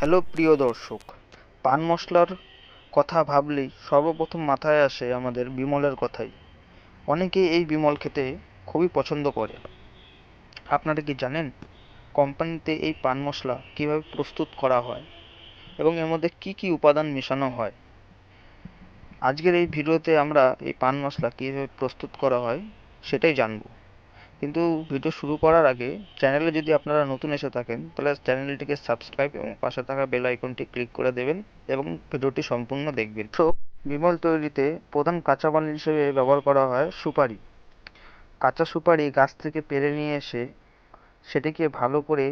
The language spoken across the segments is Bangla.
হ্যালো প্রিয় দর্শক, পান মশলার কথা ভাবলেই সর্বপ্রথম মাথায় আসে আমাদের বিমলের কথাই। অনেকেই এই বিমল খেতে খুবই পছন্দ করে। আপনারা কি জানেন কোম্পানিতে এই পান মশলা কীভাবে প্রস্তুত করা হয় এবং এর মধ্যে কী কী উপাদান মেশানো হয়? আজকের এই ভিডিওতে আমরা এই পান মশলা কীভাবে প্রস্তুত করা হয় সেটাই জানব। কিন্তু ভিডিও শুরু করার আগে চ্যানেলে যদি আপনারা নতুন এসে থাকেন, তাহলে চ্যানেলটিকে সাবস্ক্রাইব এবং পাশে থাকা বেল আইকনটি ক্লিক করে দেবেন এবং ভিডিওটি সম্পূর্ণ দেখবেন। তো বিমল তৈরিতে প্রধান কাঁচামাল হিসেবে ব্যবহার করা হয় সুপারি। কাঁচা সুপারি গাছ থেকে পেরে নিয়ে এসে সেটিকে ভালো করে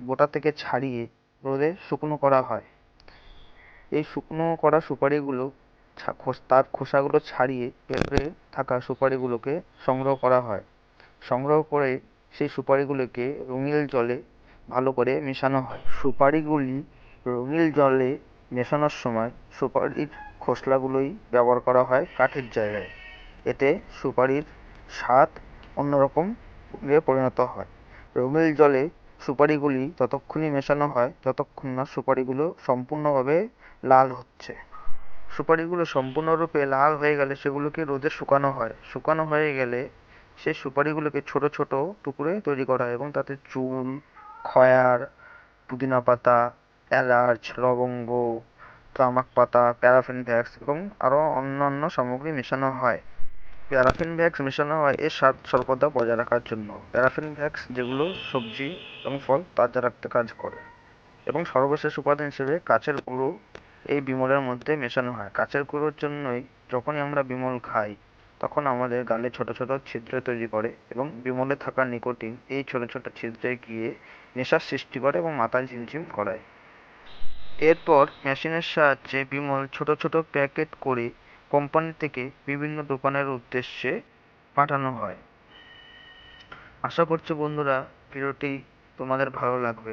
গোটা থেকে ছাড়িয়ে রোদে শুকনো করা হয়। এই শুকনো করা সুপারিগুলো তার খোসাগুলো ছাড়িয়ে পেরে থাকা সুপারিগুলোকে সংগ্রহ করা হয়। সংগ্রহ করে সেই সুপারিগুলোকে রঙিন জলে ভালো করে মেশানো হয়। সুপারিগুলি রঙিন জলে মেশানোর সময় সুপারির খোসলাগুলোই ব্যবহার করা হয় কাঠের জায়গায়। এতে সুপারির স্বাদ অন্যরকম পরিণত হয়। রঙিন জলে সুপারিগুলি ততক্ষণই মেশানো হয় যতক্ষণ না সুপারিগুলো সম্পূর্ণভাবে লাল হচ্ছে। সুপারিগুলো সম্পূর্ণরূপে লাল হয়ে গেলে সেগুলোকে রোদে শুকানো হয়। শুকানো হয়ে গেলে সেই সুপারিগুলোকে ছোট ছোট টুকরে তৈরি করা হয় এবং তাতে চুন, খয়ার, পুদিনা পাতা, এলাচ, লবঙ্গ, তামাক পাতা প্যারাফিন ভ্যাক্স এবং আরও অন্যান্য সামগ্রী মেশানো হয়। প্যারাফিন ভ্যাক্স মেশানো হয় এর স্বাদ স্বল্পতা বজায় রাখার জন্য। প্যারাফিন ভ্যাক্স যেগুলো সবজি এবং ফল তাজা রাখতে কাজ করে এবং সর্বশেষ উপাদান হিসেবে কাচের গুঁড়ো এই বিমলের মধ্যে মেশানো হয়। কাচের গুঁড়োর জন্যই যখনই আমরা বিমল খাই তখন আমাদের গালে ছোট ছোট ছিদ্র তৈরি করে এবং বিমলে থাকা নিকোটিন এই ছোট ছোট ছিদ্রে গিয়ে নেশার সৃষ্টি করে এবং মাথা ঝিমঝিম করায়। এরপর মেশিনের সাহায্যে বিমল ছোট ছোট প্যাকেট করে কোম্পানি থেকে বিভিন্ন দোকানের উদ্দেশ্যে পাঠানো হয়। আশা করছি বন্ধুরা ভিডিওটি তোমাদের ভালো লাগবে।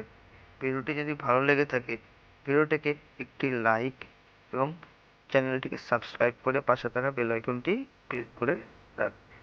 ভিডিওটি যদি ভালো লেগে থাকে, ভিডিওটিকে একটি লাইক এবং চ্যানেলটিকে সাবস্ক্রাইব করে পাশে থাকা বেল আইকনটি ক্লিক করে রাখবে